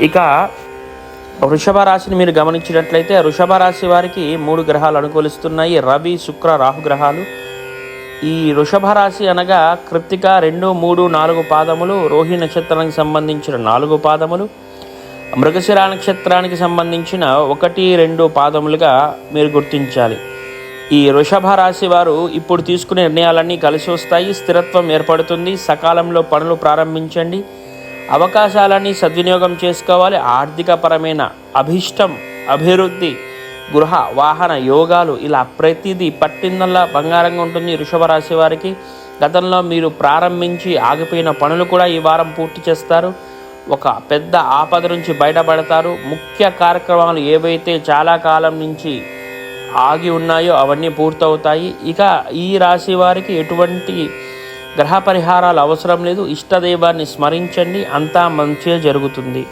ఇక వృషభ రాశిని మీరు గమనించినట్లయితే వృషభ రాశి వారికి మూడు గ్రహాలు అనుకూలిస్తున్నాయి. రవి శుక్ర రాహు గ్రహాలు. ఈ వృషభ రాశి అనగా కృత్తిక రెండు మూడు నాలుగు పాదములు రోహి నక్షత్రానికి సంబంధించిన నాలుగు పాదములు మృగశిర నక్షత్రానికి సంబంధించిన ఒకటి రెండు పాదములుగా మీరు గుర్తించాలి. ఈ వృషభ రాశి వారు ఇప్పుడు తీసుకునే నిర్ణయాలన్నీ కలిసి వస్తాయి. స్థిరత్వం ఏర్పడుతుంది. సకాలంలో పనులు ప్రారంభించండి. అవకాశాలన్నీ సద్వినియోగం చేసుకోవాలి. ఆర్థికపరమైన అభిష్టం అభివృద్ధి గృహ వాహన యోగాలు ఇలా ప్రతిదీ పట్టిందల్లా బంగారంగా ఉంటుంది వృషభ రాశి వారికి. గతంలో మీరు ప్రారంభించి ఆగిపోయిన పనులు కూడా ఈ వారం పూర్తి చేస్తారు. ఒక పెద్ద ఆపద నుంచి బయటపడతారు. ముఖ్య కార్యక్రమాలు ఏవైతే చాలా కాలం నుంచి ఆగి ఉన్నాయో అవన్నీ పూర్తవుతాయి. ఇక ఈ రాశి వారికి ఎటువంటి గ్రహ పరిహారాలు అవసరం లేదు. ఇష్టదైవాన్ని స్మరించండి. అంతా మంచిగా జరుగుతుంది.